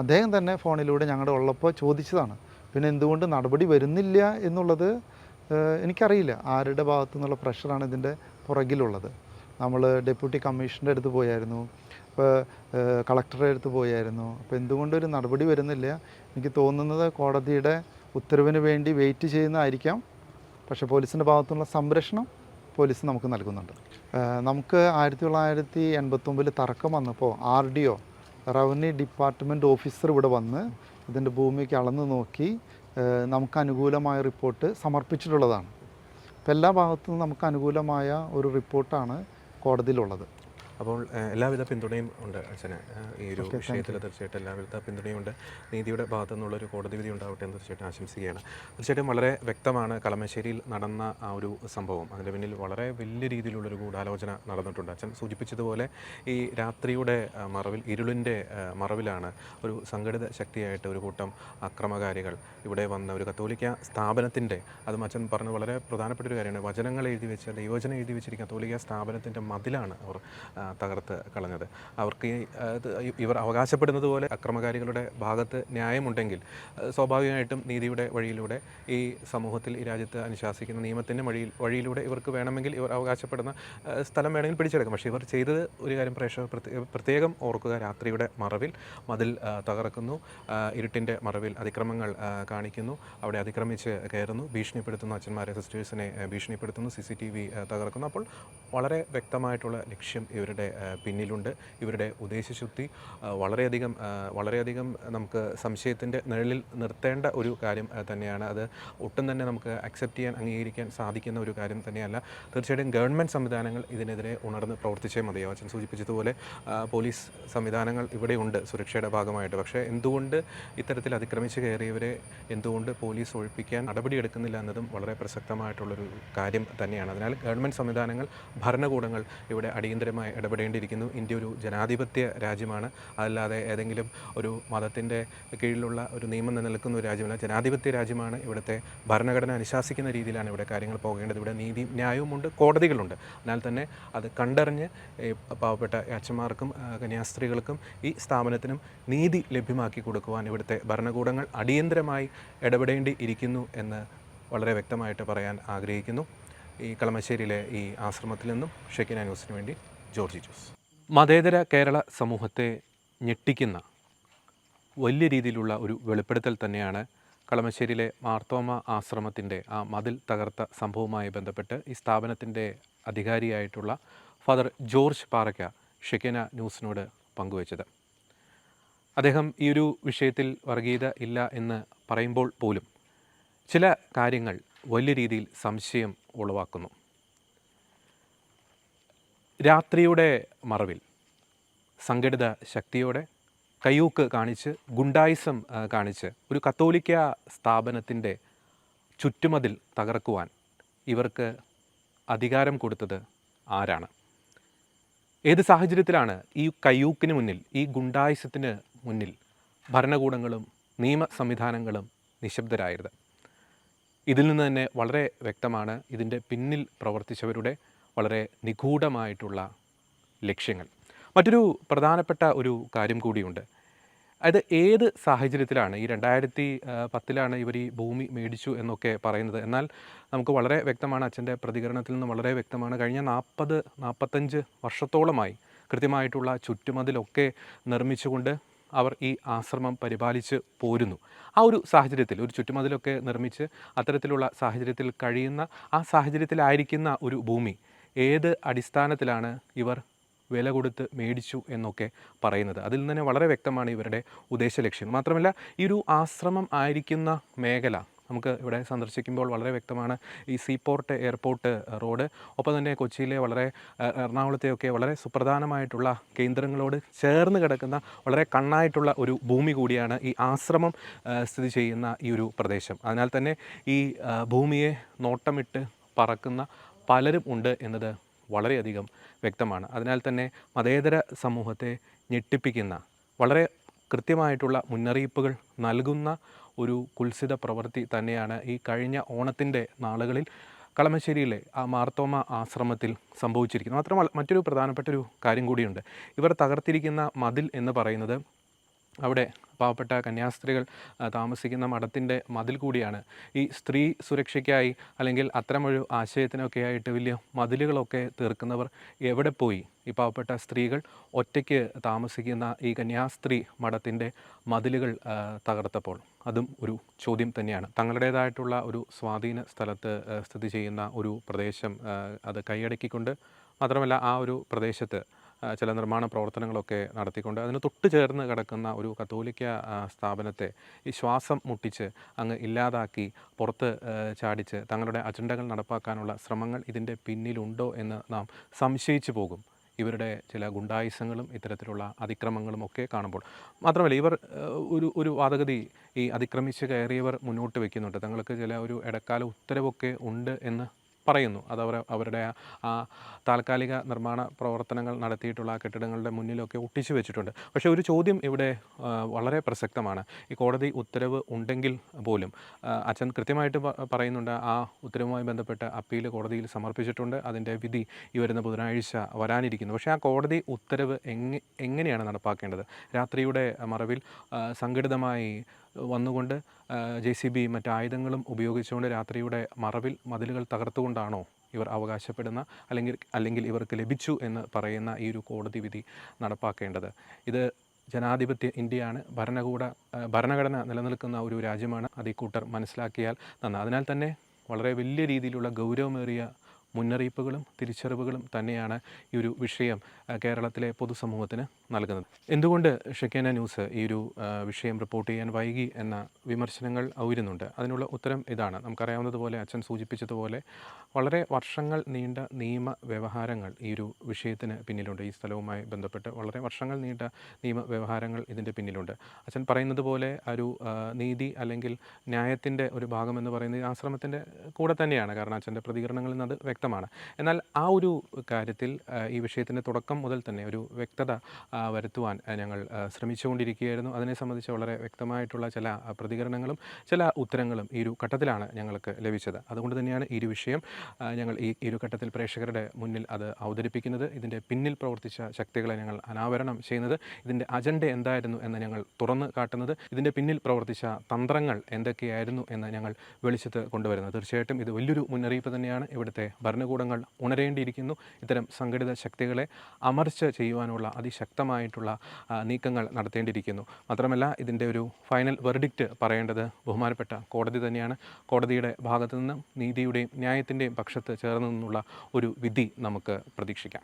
അദ്ദേഹം തന്നെ ഫോണിലൂടെ ഞങ്ങളുടെ ഉള്ളപ്പോൾ ചോദിച്ചതാണ്. പിന്നെ എന്തുകൊണ്ട് നടപടി വരുന്നില്ല എന്നുള്ളത് എനിക്കറിയില്ല. ആരുടെ ഭാഗത്തു നിന്നുള്ള പ്രഷറാണ് ഇതിന്റെ പുറകിലുള്ളത്. നമ്മൾ ഡെപ്യൂട്ടി കമ്മീഷന്റെ അടുത്ത് പോയായിരുന്നു. ഇപ്പോൾ കളക്ടറുടെ അടുത്ത് പോയായിരുന്നു. അപ്പോൾ എന്തുകൊണ്ട് ഒരു നടപടി വരുന്നില്ല? എനിക്ക് തോന്നുന്നത് കോടതിയുടെ ഉത്തരവിന് വേണ്ടി വെയിറ്റ് ചെയ്യുന്നതായിരിക്കാം. പക്ഷേ പോലീസിന്റെ ഭാഗത്തുനിന്നുള്ള സംരക്ഷണം പോലീസ് നമുക്ക് നൽകുന്നുണ്ട്. നമുക്ക് ആയിരത്തി തൊള്ളായിരത്തി എൺപത്തൊമ്പതിൽ തർക്കം വന്നപ്പോൾ R D O revenue department officer ഇവിടെ വന്ന് ഇതിന്റെ ഭൂമിക്ക് അളന്ന് നോക്കി നമുക്ക് അനുകൂലമായ റിപ്പോർട്ട് സമർപ്പിച്ചിട്ടുള്ളതാണ്. അപ്പോൾ എല്ലാ ഭാഗത്തു നിന്നും നമുക്ക് അനുകൂലമായ ഒരു റിപ്പോർട്ടാണ് കോടതിയിലുള്ളത്. അപ്പോൾ എല്ലാവിധ പിന്തുണയും ഉണ്ട് അച്ഛന്. ഈ ഒരു വിഷയത്തിൽ തീർച്ചയായിട്ടും എല്ലാവിധ പിന്തുണയും ഉണ്ട്. നീതിയുടെ ഭാഗത്തു നിന്നുള്ള ഒരു കോടതി വിധി ഉണ്ടാവട്ടെ എന്ന് തീർച്ചയായിട്ടും ആശംസിക്കുകയാണ്. തീർച്ചയായിട്ടും വളരെ വ്യക്തമാണ് കളമശ്ശേരിയിൽ നടന്ന ആ ഒരു സംഭവം. അതിന്റെ പിന്നിൽ വളരെ വലിയ രീതിയിലുള്ളൊരു ഗൂഢാലോചന നടന്നിട്ടുണ്ട്. അച്ഛൻ സൂചിപ്പിച്ചതുപോലെ ഈ രാത്രിയുടെ മറവിൽ ഇരുളിന്റെ മറവിലാണ് ഒരു സംഘടിത ശക്തിയായിട്ട് ഒരു കൂട്ടം അക്രമകാരികൾ ഇവിടെ വന്ന ഒരു കത്തോലിക്ക സ്ഥാപനത്തിന്റെ അതും അച്ഛൻ പറഞ്ഞ വളരെ പ്രധാനപ്പെട്ട ഒരു കാര്യമാണ്. വചനങ്ങൾ എഴുതി വെച്ച ദൈവചനം എഴുതി വെച്ചിരിക്കുന്ന കത്തോലിക്ക സ്ഥാപനത്തിന്റെ മതിലാണ് അവർ തകർത്ത് കളഞ്ഞത്. അവർക്ക് ഇവർ അവകാശപ്പെടുന്നത് പോലെ അക്രമകാരികളുടെ ഭാഗത്ത് ന്യായമുണ്ടെങ്കിൽ സ്വാഭാവികമായിട്ടും നീതിയുടെ വഴിയിലൂടെ ഈ സമൂഹത്തിൽ ഈ രാജ്യത്ത് അനുശാസിക്കുന്ന നിയമത്തിന്റെ വഴിയിൽ വഴിയിലൂടെ ഇവർക്ക് വേണമെങ്കിൽ ഇവർ അവകാശപ്പെടുന്ന സ്ഥലം വേണമെങ്കിൽ പിടിച്ചെടുക്കും. പക്ഷേ ഇവർ ചെയ്തത് ഒരു കാര്യം പ്രേക്ഷകർ പ്രത്യേകം ഓർക്കുക. രാത്രിയുടെ മറവിൽ മതിൽ തകർക്കുന്നു. ഇരുട്ടിന്റെ മറവിൽ അതിക്രമങ്ങൾ കാണിക്കുന്നു. അവിടെ അതിക്രമിച്ച് കയറുന്നു. ഭീഷണിപ്പെടുത്തുന്നു അച്ഛന്മാരെ സിസ്റ്റേഴ്സിനെ ഭീഷണിപ്പെടുത്തുന്നു. സി സി ടി വി തകർക്കുന്നു. അപ്പോൾ വളരെ വ്യക്തമായിട്ടുള്ള ലക്ഷ്യം ഇവരുടെ ആ, പിന്നിലുണ്ട്. ഇവരുടെ ഉദ്ദേശശുദ്ധി വളരെയധികം വളരെയധികം നമുക്ക് സംശയത്തിന്റെ നിഴലിൽ നിർത്തേണ്ട ഒരു കാര്യം തന്നെയാണ്. അത് ഒട്ടും തന്നെ നമുക്ക് അക്സെപ്റ്റ് ചെയ്യാൻ അംഗീകരിക്കാൻ സാധിക്കുന്ന ഒരു കാര്യം തന്നെയല്ല. തീർച്ചയായിട്ടും ഗവൺമെന്റ് സംവിധാനങ്ങൾ ഇതിനെതിരെ ഉണർന്ന് പ്രവർത്തിച്ചേ മതിയോ അച്ഛൻ സൂചിപ്പിച്ചതുപോലെ പോലീസ് സംവിധാനങ്ങൾ ഇവിടെയുണ്ട് സുരക്ഷയുടെ ഭാഗമായിട്ട്. പക്ഷേ എന്തുകൊണ്ട് ഇത്തരത്തിൽ അതിക്രമിച്ച് കയറിയവരെ എന്തുകൊണ്ട് പോലീസ് ഒഴിപ്പിക്കാൻ നടപടിയെടുക്കുന്നില്ല എന്നതും വളരെ പ്രസക്തമായിട്ടുള്ളൊരു കാര്യം തന്നെയാണ്. അതിനാൽ ഗവൺമെന്റ് സംവിധാനങ്ങൾ ഭരണകൂടങ്ങൾ ഇവിടെ അടിയന്തരമായി ഇടപെടേണ്ടിയിരിക്കുന്നു. ഇന്ത്യ ഒരു ജനാധിപത്യ രാജ്യമാണ്. അതല്ലാതെ ഏതെങ്കിലും ഒരു മതത്തിന്റെ കീഴിലുള്ള ഒരു നിയമം നിലനിൽക്കുന്ന ഒരു രാജ്യമല്ല. ജനാധിപത്യ രാജ്യമാണ് ഇവിടുത്തെ ഭരണഘടന അനുശാസിക്കുന്ന രീതിയിലാണ് ഇവിടെ കാര്യങ്ങൾ പോകേണ്ടത്. ഇവിടെ നീതി ന്യായവുമുണ്ട് കോടതികളുണ്ട്. എന്നാൽ തന്നെ അത് കണ്ടറിഞ്ഞ് പാവപ്പെട്ട അച്ഛന്മാർക്കും കന്യാസ്ത്രീകൾക്കും ഈ സ്ഥാപനത്തിനും നീതി ലഭ്യമാക്കി കൊടുക്കുവാൻ ഇവിടുത്തെ ഭരണകൂടങ്ങൾ അടിയന്തരമായി ഇടപെടേണ്ടി ഇരിക്കുന്നു എന്ന് വളരെ വ്യക്തമായിട്ട് പറയാൻ ആഗ്രഹിക്കുന്നു. ഈ കളമശ്ശേരിയിലെ ഈ ആശ്രമത്തിൽ നിന്നും ഷെക്കിന ന്യൂസിന് വേണ്ടി ജോർജി ജോസ്. മതേതര കേരള സമൂഹത്തെ ഞെട്ടിക്കുന്ന വലിയ രീതിയിലുള്ള ഒരു വെളിപ്പെടുത്തൽ തന്നെയാണ് കളമശ്ശേരിയിലെ മാർത്തോമ ആശ്രമത്തിന്റെ ആ മതിൽ തകർത്ത സംഭവവുമായി ബന്ധപ്പെട്ട് ഈ സ്ഥാപനത്തിന്റെ അധികാരിയായിട്ടുള്ള ഫാദർ ജോർജ് പാറയ്ക്ക ഷെക്കന ന്യൂസിനോട് പങ്കുവച്ചത്. അദ്ദേഹം ഈ ഒരു വിഷയത്തിൽ വർഗീയത ഇല്ല എന്ന് പറയുമ്പോൾ പോലും ചില കാര്യങ്ങൾ വലിയ രീതിയിൽ സംശയം ഉളവാക്കുന്നു. രാത്രിയുടെ മറവിൽ സംഘടിത ശക്തിയോടെ കയ്യൂക്ക് കാണിച്ച് ഗുണ്ടായിസം കാണിച്ച് ഒരു കത്തോലിക്ക സ്ഥാപനത്തിന്റെ ചുറ്റുമതിൽ തകർക്കുവാൻ ഇവർക്ക് അധികാരം കൊടുത്തത് ആരാണ്? ഏത് സാഹചര്യത്തിലാണ് ഈ കയ്യൂക്കിന് മുന്നിൽ ഈ ഗുണ്ടായുസത്തിന് മുന്നിൽ ഭരണകൂടങ്ങളും നിയമ സംവിധാനങ്ങളും നിശബ്ദരായത്? ഇതിൽ നിന്ന് തന്നെ വളരെ വ്യക്തമാണ് ഇതിന്റെ പിന്നിൽ പ്രവർത്തിച്ചവരുടെ വളരെ നിഗൂഢമായിട്ടുള്ള ലക്ഷ്യങ്ങൾ. മറ്റൊരു പ്രധാനപ്പെട്ട ഒരു കാര്യം കൂടിയുണ്ട്. അത് ഏത് സാഹചര്യത്തിലാണ് ഈ രണ്ടായിരത്തി പത്തിലാണ് ഇവർ ഈ ഭൂമി മേടിച്ചു എന്നൊക്കെ പറയുന്നത്? എന്നാൽ നമുക്ക് വളരെ വ്യക്തമാണ് അച്ഛന്റെ പ്രതികരണത്തിൽ നിന്ന് വളരെ വ്യക്തമാണ്. കഴിഞ്ഞ നാൽപ്പത് നാൽപ്പത്തഞ്ച് വർഷത്തോളമായി കൃത്യമായിട്ടുള്ള ചുറ്റുമതിലൊക്കെ നിർമ്മിച്ചുകൊണ്ട് അവർ ഈ ആശ്രമം പരിപാലിച്ച് പോരുന്നു. ആ ഒരു സാഹചര്യത്തിൽ ഒരു ചുറ്റുമതിലൊക്കെ നിർമ്മിച്ച് അത്തരത്തിലുള്ള സാഹചര്യത്തിൽ കഴിയുന്ന ആ സാഹചര്യത്തിലായിരിക്കുന്ന ഒരു ഭൂമി ഏത് അടിസ്ഥാനത്തിലാണ് ഇവർ വില കൊടുത്ത് മേടിച്ചു എന്നൊക്കെ പറയുന്നത്. അതിൽ നിന്ന് തന്നെ വളരെ വ്യക്തമാണ് ഇവരുടെ ഉദ്ദേശ ലക്ഷ്യം. മാത്രമല്ല ഈ ഒരു ആശ്രമം ആയിരിക്കുന്ന മേഖല നമുക്ക് ഇവിടെ സന്ദർശിക്കുമ്പോൾ വളരെ വ്യക്തമാണ് ഈ സീപോർട്ട് എയർപോർട്ട് റോഡ് ഒപ്പം തന്നെ കൊച്ചിയിലെ വളരെ എറണാകുളത്തെയൊക്കെ വളരെ സുപ്രധാനമായിട്ടുള്ള കേന്ദ്രങ്ങളോട് ചേർന്ന് കിടക്കുന്ന വളരെ കണ്ണായിട്ടുള്ള ഒരു ഭൂമി കൂടിയാണ് ഈ ആശ്രമം സ്ഥിതി ചെയ്യുന്ന ഈ ഒരു പ്രദേശം. അതിനാൽ തന്നെ ഈ ഭൂമിയെ നോട്ടമിട്ട് പറക്കുന്ന പലരും ഉണ്ട് എന്നത് വളരെയധികം വ്യക്തമാണ്. അതിനാൽ തന്നെ മതേതര സമൂഹത്തെ ഞെട്ടിപ്പിക്കുന്ന വളരെ കൃത്യമായിട്ടുള്ള മുന്നറിയിപ്പുകൾ നൽകുന്ന ഒരു കുൽസിത പ്രവൃത്തി തന്നെയാണ് ഈ കഴിഞ്ഞ ഓണത്തിന്റെ നാളുകളിൽ കളമശ്ശേരിയിലെ ആ മാർത്തോമ ആശ്രമത്തിൽ സംഭവിച്ചിരിക്കുന്നത്. മാത്രമല്ല മറ്റൊരു പ്രധാനപ്പെട്ട ഒരു കാര്യം കൂടിയുണ്ട്. ഇവർ തകർത്തിരിക്കുന്ന മതിൽ എന്ന് പറയുന്നത് അവിടെ പാവപ്പെട്ട കന്യാസ്ത്രീകൾ താമസിക്കുന്ന മഠത്തിന്റെ മതിൽ കൂടിയാണ്. ഈ സ്ത്രീ സുരക്ഷയ്ക്കായി അല്ലെങ്കിൽ അത്തരമൊരു ആശയത്തിനൊക്കെ ആയിട്ട് വലിയ മതിലുകളൊക്കെ തീർക്കുന്നവർ എവിടെ പോയി? ഈ പാവപ്പെട്ട സ്ത്രീകൾ ഒറ്റയ്ക്ക് താമസിക്കുന്ന ഈ കന്യാസ്ത്രീ മഠത്തിന്റെ മതിലുകൾ തകർത്തപ്പോൾ. അതും ഒരു ചോദ്യം തന്നെയാണ്. തങ്ങളുടേതായിട്ടുള്ള ഒരു സ്വാധീന സ്ഥലത്ത് സ്ഥിതി ചെയ്യുന്ന ഒരു പ്രദേശം അത് കൈയടക്കിക്കൊണ്ട് മാത്രമല്ല ആ ഒരു പ്രദേശത്ത് ചില നിർമ്മാണ പ്രവർത്തനങ്ങളൊക്കെ നടത്തിക്കൊണ്ട് അതിന് തൊട്ട് ചേർന്ന് കിടക്കുന്ന ഒരു കത്തോലിക്ക സ്ഥാപനത്തെ ഈ ശ്വാസം മുട്ടിച്ച് അങ്ങ് ഇല്ലാതാക്കി പുറത്ത് ചാടിച്ച് തങ്ങളുടെ അജണ്ടകൾ നടപ്പാക്കാനുള്ള ശ്രമങ്ങൾ ഇതിന്റെ പിന്നിലുണ്ടോ എന്ന് നാം സംശയിച്ചു പോകും. ഇവരുടെ ചില ഗുണ്ടായുസങ്ങളും ഇത്തരത്തിലുള്ള അതിക്രമങ്ങളും ഒക്കെ കാണുമ്പോൾ. മാത്രമല്ല ഇവർ ഒരു ഒരു വാദഗതി ഈ അതിക്രമിച്ച് കയറിയവർ മുന്നോട്ട് വയ്ക്കുന്നുണ്ട് തങ്ങൾക്ക് ചില ഒരു ഇടക്കാല ഉത്തരവൊക്കെ ഉണ്ട് എന്ന് പറയുന്നു. അത് അവർ അവരുടെ ആ- താൽക്കാലിക നിർമ്മാണ പ്രവർത്തനങ്ങൾ നടത്തിയിട്ടുള്ള കെട്ടിടങ്ങളുടെ മുന്നിലൊക്കെ ഒട്ടിച്ചു വെച്ചിട്ടുണ്ട്. പക്ഷേ ഒരു ചോദ്യം ഇവിടെ വളരെ പ്രസക്തമാണ്. ഈ കോടതി ഉത്തരവ് ഉണ്ടെങ്കിൽ പോലും അച്ഛൻ കൃത്യമായിട്ട് പറയുന്നുണ്ട് ആ ഉത്തരവുമായി ബന്ധപ്പെട്ട് അപ്പീൽ കോടതിയിൽ സമർപ്പിച്ചിട്ടുണ്ട്. അതിന്റെ വിധി ഈ വരുന്ന ബുധനാഴ്ച വരാനിരിക്കുന്നു. പക്ഷേ ആ കോടതി ഉത്തരവ് എങ്ങ എങ്ങനെയാണ് നടപ്പാക്കേണ്ടത്? രാത്രിയുടെ മറവിൽ സംഘടിതമായി വന്നുകൊണ്ട് ജെ സി ബി മറ്റായുധങ്ങളും ഉപയോഗിച്ചുകൊണ്ട് രാത്രിയുടെ മറവിൽ മതിലുകൾ തകർത്തുകൊണ്ടാണോ ഇവർ അവകാശപ്പെടുന്ന അല്ലെങ്കിൽ അല്ലെങ്കിൽ ഇവർക്ക് ലഭിച്ചു എന്ന് പറയുന്ന ഈ ഒരു കോടതി വിധി നടപ്പാക്കേണ്ടത്? ഇത് ജനാധിപത്യ ഇന്ത്യയാണ്. ഭരണകൂട ഭരണഘടന നിലനിൽക്കുന്ന ഒരു രാജ്യമാണ്. അത് മനസ്സിലാക്കിയാൽ നന്ന. അതിനാൽ തന്നെ വളരെ വലിയ രീതിയിലുള്ള ഗൗരവമേറിയ മുന്നറിയിപ്പുകളും തിരിച്ചറിവുകളും തന്നെയാണ് ഈ ഒരു വിഷയം കേരളത്തിലെ പൊതുസമൂഹത്തിന് നൽകുന്നത്. എന്തുകൊണ്ട് ഷെക്കേന ന്യൂസ് ഈ ഒരു വിഷയം റിപ്പോർട്ട് ചെയ്യാൻ വൈകി എന്ന വിമർശനങ്ങൾ ഉയരുന്നുണ്ട്? അതിനുള്ള ഉത്തരം ഇതാണ്. നമുക്കറിയാവുന്നതുപോലെ അച്ഛൻ സൂചിപ്പിച്ചതുപോലെ വളരെ വർഷങ്ങൾ നീണ്ട നിയമ വ്യവഹാരങ്ങൾ ഈ ഒരു വിഷയത്തിന് പിന്നിലുണ്ട്. ഈ സ്ഥലവുമായി ബന്ധപ്പെട്ട് വളരെ വർഷങ്ങൾ നീണ്ട നിയമ വ്യവഹാരങ്ങൾ ഇതിന്റെ പിന്നിലുണ്ട്. അച്ഛൻ പറയുന്നത് പോലെ ഒരു നീതി അല്ലെങ്കിൽ ന്യായത്തിന്റെ ഒരു ഭാഗം എന്ന് പറയുന്നത് ആശ്രമത്തിന്റെ കൂടെ തന്നെയാണ്. കാരണം അച്ഛന്റെ പ്രതികരണങ്ങളിൽ നിന്ന് അത് വ്യക്തമാണ്. എന്നാൽ ആ ഒരു കാര്യത്തിൽ ഈ വിഷയത്തിന്റെ തുടക്കം മുതൽ തന്നെ ഒരു വ്യക്തത വരുത്തുവാൻ ഞങ്ങൾ ശ്രമിച്ചുകൊണ്ടിരിക്കുകയായിരുന്നു. അതിനെ സംബന്ധിച്ച് വളരെ വ്യക്തമായിട്ടുള്ള ചില പ്രതികരണങ്ങളും ചില ഉത്തരങ്ങളും ഈ ഒരു ഘട്ടത്തിലാണ് ഞങ്ങൾക്ക് ലഭിച്ചത്. അതുകൊണ്ട് തന്നെയാണ് ഈ ഒരു വിഷയം ഞങ്ങൾ ഈ ഇരുഘട്ടത്തിൽ പ്രേക്ഷകരുടെ മുന്നിൽ അത് അവതരിപ്പിക്കുന്നത് ഇതിന്റെ പിന്നിൽ പ്രവർത്തിച്ച ശക്തികളെ ഞങ്ങൾ അനാവരണം ചെയ്യുന്നത് ഇതിന്റെ അജണ്ട എന്തായിരുന്നു എന്ന് ഞങ്ങൾ തുറന്ന് കാട്ടുന്നത് ഇതിന്റെ പിന്നിൽ പ്രവർത്തിച്ച തന്ത്രങ്ങൾ എന്തൊക്കെയായിരുന്നു എന്ന് ഞങ്ങൾ വെളിച്ചത്ത് കൊണ്ടുവരുന്നത്. തീർച്ചയായിട്ടും ഇത് വലിയൊരു മുന്നറിയിപ്പ് തന്നെയാണ്. ഇവിടുത്തെ ഭരണകൂടങ്ങൾ ഉണരേണ്ടിയിരിക്കുന്നു. ഇത്തരം സംഘടിത ശക്തികളെ അമർച്ച ചെയ്യുവാനുള്ള അതിശക്തമായിട്ടുള്ള നീക്കങ്ങൾ നടത്തേണ്ടിയിരിക്കുന്നു. മാത്രമല്ല ഇതിന്റെ ഒരു ഫൈനൽ വെർഡിക്റ്റ് പറയേണ്ടത് ബഹുമാനപ്പെട്ട കോടതി തന്നെയാണ്. കോടതിയുടെ ഭാഗത്തു നിന്നും നീതിയുടെയും ന്യായത്തിന്റെയും പക്ഷത്ത് ചേർന്ന് നിന്നുള്ള ഒരു വിധി നമുക്ക് പ്രതീക്ഷിക്കാം.